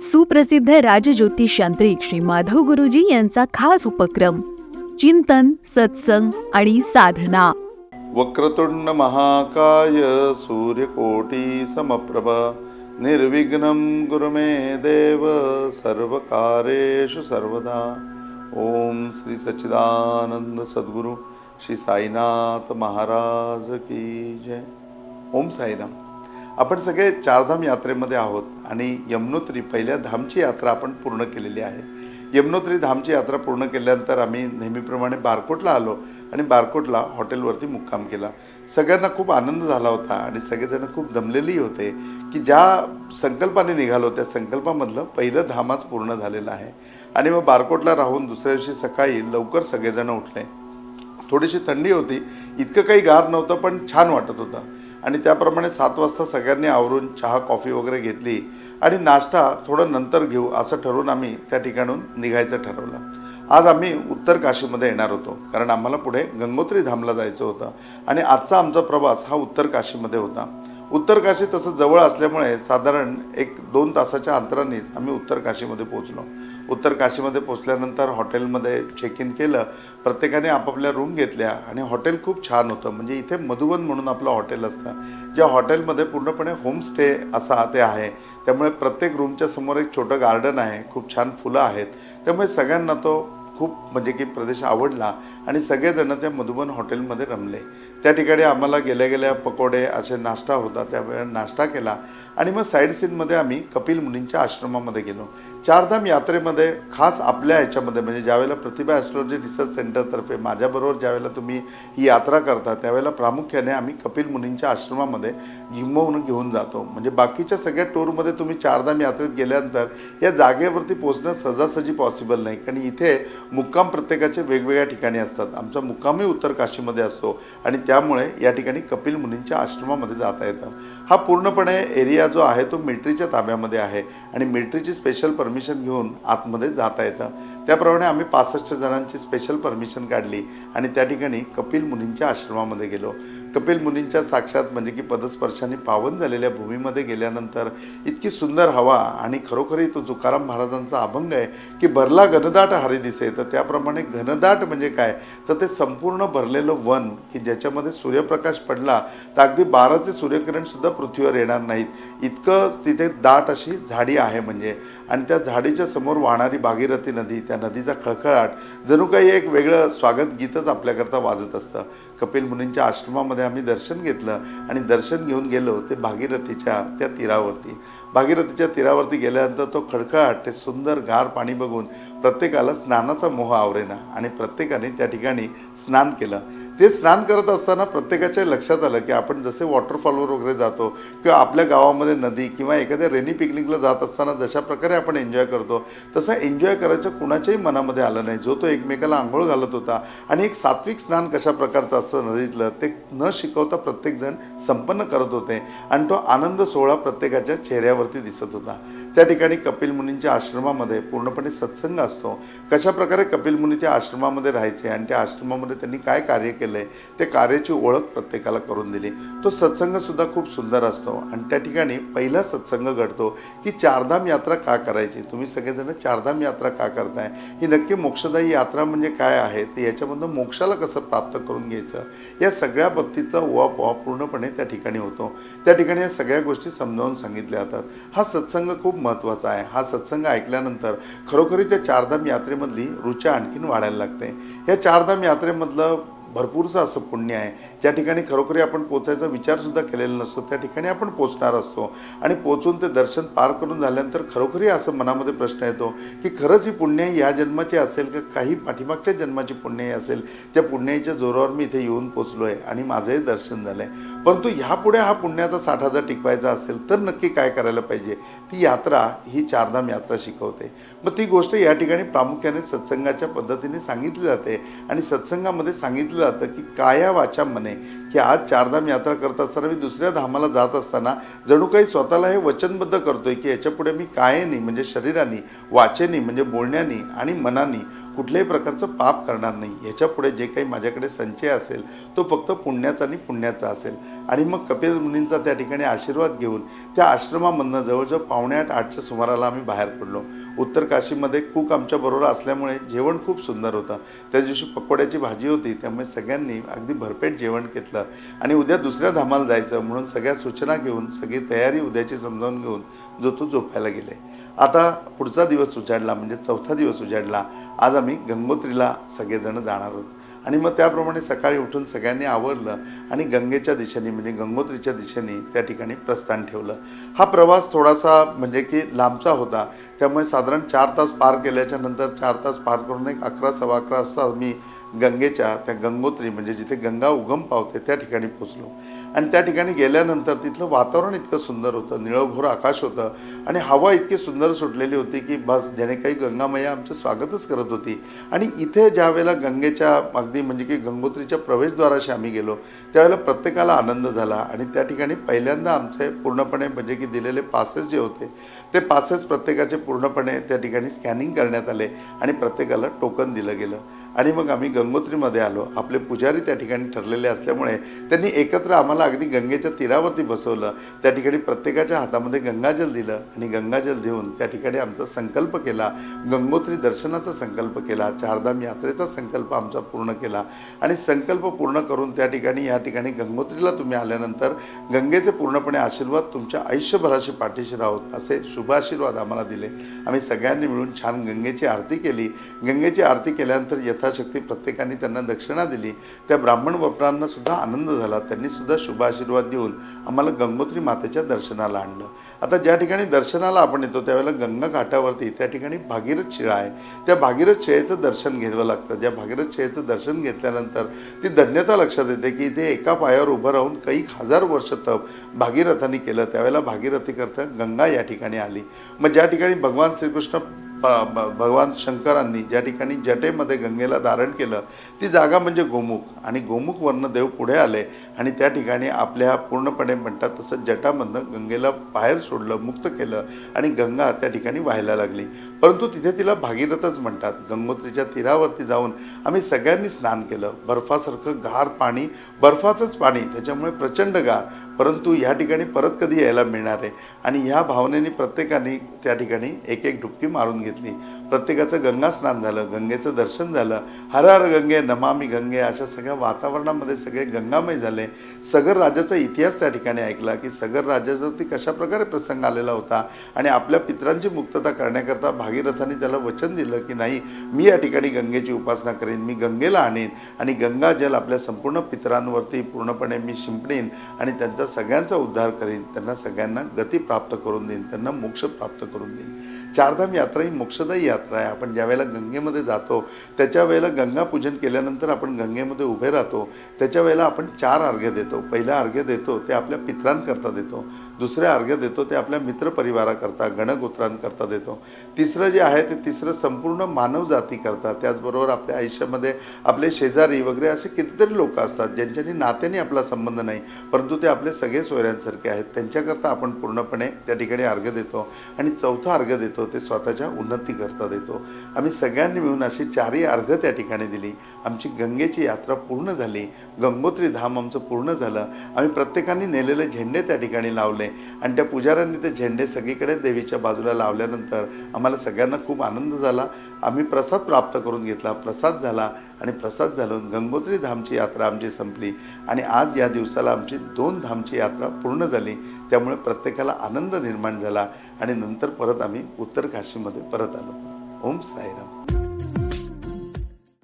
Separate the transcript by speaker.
Speaker 1: सुप्रसिद्ध राजज्योतिष यांत्रिक श्री माधव गुरुजी यांचा खास उपक्रम चिंतन सत्संग आणि साधना.
Speaker 2: वक्रतुंड महाकाय सूर्यकोटी समप्रभ निर्विघ्नं गुरु मे देव सर्वकारेषु सर्वदा. ओम श्री सच्चिदानंद सद्गुरु श्री साईनाथ महाराज की जय. ओम साईराम. आपण सगळे चारधाम यात्रेमध्ये आहोत आणि यमुनोत्री पहिल्या धामची यात्रा आपण पूर्ण केलेली आहे. यमुनोत्री धामची यात्रा पूर्ण केल्यानंतर आम्ही नेहमीप्रमाणे बारकोटला आलो आणि बारकोटला हॉटेलवरती मुक्काम केला. सगळ्यांना खूप आनंद झाला होता आणि सगळेजण खूप दमलेली होते की ज्या संकल्पाने निघालो त्या संकल्पामधलं पहिलं धामच पूर्ण झालेलं आहे. आणि मग बारकोटला राहून दुसऱ्या दिवशी सकाळी लवकर सगळेजण उठले. थोडीशी थंडी होती. इतकं काही गार नव्हतं पण छान वाटत होतं. आणि त्याप्रमाणे सात वाजता सगळ्यांनी आवरून चहा कॉफी वगैरे घेतली आणि नाश्ता थोडं नंतर घेऊ असं ठरवून आम्ही त्या ठिकाणून निघायचं ठरवलं. आज आम्ही उत्तर काशीमध्ये येणार होतो कारण आम्हाला पुढे गंगोत्री धामला जायचं होतं आणि आजचा आमचा प्रवास हा उत्तर काशीमध्ये होता. उत्तर काशी तसं जवळ असल्यामुळे साधारण एक दोन तासाच्या अंतरानेच आम्ही उत्तर काशीमध्ये पोहोचलो. उत्तर काशीमध्ये पोचल्यानंतर हॉटेलमध्ये चेक इन केलं. प्रत्येकाने आपापल्या रूम घेतल्या आणि हॉटेल खूप छान होतं. म्हणजे इथे मधुवन म्हणून आपलं हॉटेल असतं. ज्या हॉटेलमध्ये पूर्णपणे होमस्टे असा ते आहे. त्यामुळे प्रत्येक रूमच्या समोर एक छोटं गार्डन आहे. खूप छान फुलं आहेत. त्यामुळे सगळ्यांना तो खूप म्हणजे की प्रदेश आवडला आणि सगळेजण त्या मधुबन हॉटेलमध्ये रमले. त्या ठिकाणी आम्हाला गेल्या गेल्या पकोडे असे नाश्ता होता त्यावेळेला नाश्ता केला. आणि मग साईड सीनमध्ये आम्ही कपिल मुनींच्या आश्रमामध्ये गेलो. चारधाम यात्रेमध्ये खास आपल्या ह्याच्यामध्ये म्हणजे ज्यावेळेला प्रतिभा ॲस्ट्रॉलॉजी रिसर्च सेंटरतर्फे माझ्याबरोबर ज्यावेळेला तुम्ही ही यात्रा करता त्यावेळेला प्रामुख्याने आम्ही कपिल मुनींच्या आश्रमामध्ये घिमवून घेऊन जातो. म्हणजे बाकीच्या सगळ्या टूरमध्ये तुम्ही चारधाम यात्रेत गेल्यानंतर या जागेवरती पोहोचणं सहजासहजी पॉसिबल नाही. कारण इथे मुक्काम प्रत्येकाचे वेगवेगळ्या ठिकाणी असतात. आमचा मुक्कामही उत्तर काशीमध्ये असतो. आणि त्यामुळे या ठिकाणी कपिल मुनींच्या आश्रमामध्ये जाता येतं. हा पूर्णपणे एरिया जो आहे तो मिल्ट्रीच्या ताब्यामध्ये आहे आणि मिल्ट्रीची स्पेशल परमिशन घेऊन आतमध्ये जाता येतं. त्याप्रमाणे आम्ही पासष्ट जणांची स्पेशल परमिशन काढली आणि त्या ठिकाणी कपिल मुनींच्या आश्रमामध्ये गेलो. कपिल मुनींच्या साक्षात म्हणजे की पदस्पर्शाने पावन झालेल्या भूमीमध्ये गेल्यानंतर इतकी सुंदर हवा आणि खरोखरी तो तुकाराम महाराजांचा अभंग आहे की भरला घनदाट हरी दिसे. तर त्याप्रमाणे घनदाट म्हणजे काय? तर ते संपूर्ण भरलेलं वन की ज्याच्यामध्ये सूर्यप्रकाश पडला तर अगदी बाराचे सूर्यकिरण सुद्धा पृथ्वीवर येणार नाहीत. इतकं तिथे दाट अशी झाडी आहे म्हणजे. आणि त्या झाडीच्या समोर वाहणारी भागीरथी नदी त्या नदीचा खळखळाट. जणू काही एक वेगळं स्वागत गीतच आपल्याकरता वाजत असतं. कपिल मुनींच्या आश्रमामध्ये आम्ही दर्शन घेतलं आणि दर्शन घेऊन गेलो ते भागीरथीच्या त्या तीरावरती. भागीरथीच्या तीरावरती गेल्यानंतर तो खडखळाट ते सुंदर गार पाणी बघून प्रत्येकाला स्नानाचा मोह आवरेना आणि प्रत्येकाने त्या ठिकाणी स्नान केलं. ते स्नान करत असताना प्रत्येकाच्या लक्षात आलं की आपण जसे वॉटरफॉलवर वगैरे जातो किंवा आपल्या गावामध्ये नदी किंवा एखाद्या रेनी पिकनिकला जात असताना जशा प्रकारे आपण एन्जॉय करतो तसं एन्जॉय करायचं कुणाच्याही मनामध्ये आलं नाही. जो तो एकमेकाला आंघोळ घालत होता आणि एक सात्विक स्नान कशा प्रकारचं असतं नदीतलं ते न शिकवता प्रत्येकजण संपन्न करत होते आणि तो आनंद सोहळा प्रत्येकाच्या चेहऱ्यावरती दिसत होता. त्या ठिकाणी कपिल मुनींच्या आश्रमामध्ये पूर्णपणे सत्संग असतो. कशा प्रकारे कपिल मुनी त्या आश्रमामध्ये राहायचे आणि त्या आश्रमामध्ये त्यांनी काय कार्य केलंय ते कार्याची ओळख प्रत्येकाला करून दिली. तो सत्संग सुद्धा खूप सुंदर असतो. आणि त्या ठिकाणी पहिला सत्संग घडतो की चारधाम यात्रा का करायची? तुम्ही सगळेजण चारधाम यात्रा का करताय? ही नक्की मोक्षदायी यात्रा म्हणजे काय आहे? ते याच्यामधनं मोक्षाला कसं प्राप्त करून घ्यायचं? या सगळ्या बाबतीचा उहापोहा पूर्णपणे त्या ठिकाणी होतो. त्या ठिकाणी या सगळ्या गोष्टी समजावून सांगितल्या जातात. हा सत्संग खूप महत्त्वाचा आहे. हा सत्संग ऐकल्यानंतर खरोखरी त्या चारधाम यात्रेमधली रुचा आणखीन वाढायला लागते. या चारधाम यात्रेमधलं भरपूरचं असं पुण्य आहे. ज्या ठिकाणी खरोखरी आपण पोचायचा विचारसुद्धा केलेला नसतो त्या ठिकाणी आपण पोचणार असतो. आणि पोचून ते दर्शन पार करून झाल्यानंतर खरोखरी असं मनामध्ये प्रश्न येतो की खरंच ही पुण्य या जन्माची असेल का? काही पाठीमागच्या जन्माची पुण्याई असेल. त्या पुण्याईच्या जोरावर मी इथे येऊन पोचलो आहे आणि माझंही दर्शन झालं आहे परंतु ह्यापुढे हा पुण्याचा साठा जर टिकवायचा असेल तर नक्की काय करायला पाहिजे? ती यात्रा ही चारधाम यात्रा शिकवते. मग ती गोष्ट या ठिकाणी प्रामुख्याने सत्संगाच्या पद्धतीने सांगितली जाते. आणि सत्संगामध्ये सांगितलं जातं की काया वाचा मने की आज चारधाम यात्रा करत असताना मी दुसऱ्या धामाला जात असताना जणू काही स्वतःला हे वचनबद्ध करतोय की याच्यापुढे मी कायेनी म्हणजे शरीराने वाचेनी म्हणजे बोलण्यानी आणि मनाने कुठल्याही प्रकारचं पाप करणार नाही. याच्यापुढे जे काही माझ्याकडे संचय असेल तो फक्त पुण्याचा आणि पुण्याचा असेल. आणि मग कपिल मुनींचा त्या ठिकाणी आशीर्वाद घेऊन त्या आश्रमामधनं जवळजवळ पावणे आठ आठच्या सुमाराला आम्ही बाहेर पडलो. उत्तर काशीमध्ये कूक आमच्याबरोबर असल्यामुळे जेवण खूप सुंदर होतं. त्या दिवशी पकोड्याची भाजी होती त्यामुळे सगळ्यांनी अगदी भरपेट जेवण घेतलं. आणि उद्या दुसऱ्या धामाला जायचं म्हणून सगळ्या सूचना घेऊन सगळी तयारी उद्याची समजावून घेऊन जो तो झोपायला गेले. आता पुढचा दिवस उजाडला म्हणजे चौथा दिवस उजाडला. आज आम्ही गंगोत्रीला सगळेजण जाणार आहोत. आणि मग त्याप्रमाणे सकाळी उठून सगळ्यांनी आवरलं आणि गंगेच्या दिशेने म्हणजे गंगोत्रीच्या दिशेने त्या ठिकाणी प्रस्थान ठेवलं. हा प्रवास थोडासा म्हणजे की लांबचा होता. त्यामुळे साधारण चार तास पार केल्याच्यानंतर चार तास पार करून एक अकरा सव्वा अकरा असता मी गंगेच्या त्या गंगोत्री म्हणजे जिथे गंगा उगम पावते त्या ठिकाणी पोचलो आणि त्या ठिकाणी गेल्यानंतर तिथलं वातावरण इतकं सुंदर होतं निळभोर आकाश होतं आणि हवा इतकी सुंदर सुटलेली होती की बस ज्याने काही गंगामय्या आमचं स्वागतच करत होती. आणि इथे ज्या वेळेला गंगेच्या अगदी म्हणजे की गंगोत्रीच्या प्रवेशद्वाराशी आम्ही गेलो त्यावेळेला प्रत्येकाला आनंद झाला आणि त्या ठिकाणी पहिल्यांदा आमचे पूर्णपणे म्हणजे की दिलेले पासेस जे होते ते पासेस प्रत्येकाचे पूर्णपणे त्या ठिकाणी स्कॅनिंग करण्यात आले आणि प्रत्येकाला टोकन दिलं गेलं. आणि मग आम्ही गंगोत्रीमध्ये आलो. आपले पुजारी त्या ठिकाणी ठरलेले असल्यामुळे त्यांनी एकत्र आम्हाला अगदी गंगेच्या तीरावरती बसवलं. त्या ठिकाणी प्रत्येकाच्या हातामध्ये गंगाजल दिलं आणि गंगाजल देऊन त्या ठिकाणी आमचा संकल्प केला. गंगोत्री दर्शनाचा संकल्प केला. चारधाम यात्रेचा संकल्प आमचा पूर्ण केला. आणि संकल्प पूर्ण करून त्या ठिकाणी या ठिकाणी गंगोत्रीला तुम्ही आल्यानंतर गंगेचे पूर्णपणे आशीर्वाद तुमच्या आयुष्यभराशी पाठीशी राहोत असे शुभ आशीर्वाद आम्हाला दिले. आम्ही सगळ्यांनी मिळून छान गंगेची आरती केली. गंगेची आरती केल्यानंतर यथाशक्ती प्रत्येकाने त्यांना दक्षिणा दिली. त्या ब्राह्मण वपरांना सुद्धा आनंद झाला. त्यांनी सुद्धा शुभ आशीर्वाद देऊन आम्हाला गंगोत्री मातेच्या दर्शनाला आणलं. आता ज्या ठिकाणी दर्शनाला आपण येतो त्यावेळेला गंगा घाटावरती त्या ठिकाणी भागीरथ शिळा आहे. त्या भागीरथ शिळेचं दर्शन घ्यावं लागतं. ज्या भागीरथ शिळेचं दर्शन घेतल्यानंतर ती धन्यता लक्षात येते की इथे एका पायावर उभं राहून काही हजार वर्ष तप भागीरथांनी केलं. त्यावेळेला भागीरथी करता गंगा या ठिकाणी आली. मग ज्या ठिकाणी भगवान श्रीकृष्ण भगवान शंकरांनी ज्या ठिकाणी जटेमध्ये गंगेला धारण केलं ती जागा म्हणजे गोमुख. आणि गोमुखवरनं देव पुढे आले आणि त्या ठिकाणी आपल्या पूर्णपणे म्हणतात तसं जटामधनं गंगेला बाहेर सोडलं मुक्त केलं आणि गंगा त्या ठिकाणी व्हायला लागली. परंतु तिथे तिला भागीरथच म्हणतात. गंगोत्रीच्या तीरावरती जाऊन आम्ही सगळ्यांनी स्नान केलं. बर्फासारखं गार पाणी बर्फाचंच पाणी त्याच्यामुळे प्रचंड गार. परंतु ह्या ठिकाणी परत कधी यायला मिळणार आहे? आणि ह्या भावनेने प्रत्येकाने त्या ठिकाणी एक एक डुबकी मारून घेतली. प्रत्येकाचं गंगा स्नान झालं गंगेचं दर्शन झालं. हर हर गंगे नमामी गंगे अशा सगळ्या वातावरणामध्ये सगळे गंगामय झाले. सगर राजाचा इतिहास त्या ठिकाणी ऐकला की सगर राजावरती कशा प्रकारे प्रसंग आलेला होता आणि आपल्या पित्रांची मुक्तता करण्याकरता भागीरथाने त्याला वचन दिलं की नाही मी या ठिकाणी गंगेची उपासना करेन मी गंगेला आणेन आणि गंगा जल आपल्या संपूर्ण पितरांवरती पूर्णपणे मी शिंपडेन आणि त्यांचा सगळ्यांचा उद्धार करीन त्यांना सगळ्यांना गती प्राप्त करून देईन त्यांना मोक्ष प्राप्त करून देईन. चारधाम यात्रा ही मोक्षदायी यात्रा आहे. आपण ज्या वेळेला गंगेमध्ये जातो त्याच्या वेळेला गंगापूजन केल्यानंतर आपण गंगेमध्ये उभे राहतो. त्याच्या वेळेला आपण चार अर्घ्य देतो. पहिलं अर्घ्य देतो ते आपल्या पित्रांकरता देतो. दुसरे अर्घ्य देतो ते आपल्या मित्रपरिवाराकरता गणगोत्रांकरता देतो. तिसरं जे आहे ते तिसरं संपूर्ण मानवजातीकरता त्याचबरोबर आपल्या आयुष्यामध्ये आपले शेजारी वगैरे असे कितीतरी लोक असतात ज्यांच्यानी नात्याने आपला संबंध नाही परंतु ते आपले सगळे सोयऱ्यांसारखे आहेत. त्यांच्याकरता आपण पूर्णपणे त्या ठिकाणी अर्घ्य देतो. आणि चौथा अर्घ्य देतो ते स्वतःच्या उन्नतीकरता देतो. आम्ही सगळ्यांनी मिळून अशी चारही अर्घ त्या ठिकाणी दिली. आमची गंगेची यात्रा पूर्ण झाली. गंगोत्री धाम आमचं पूर्ण झालं. आम्ही प्रत्येकाने नेलेले झेंडे त्या ठिकाणी लावले. आणि त्या पुजाऱ्यांनी ते झेंडे सगळीकडे देवीच्या बाजूला लावल्यानंतर आम्हाला सगळ्यांना खूप आनंद झाला. आम्ही प्रसाद प्राप्त करून घेतला. प्रसाद झाला. आणि प्रसाद झालं. गंगोत्री धामची यात्रा आमची संपली. आणि आज या दिवसाला आमची दोन धामची यात्रा पूर्ण झाली. त्यामुळे प्रत्येकाला आनंद निर्माण झाला. आणि नंतर परत आम्ही उत्तर काशीमध्ये परत आलो. ओम साईराम.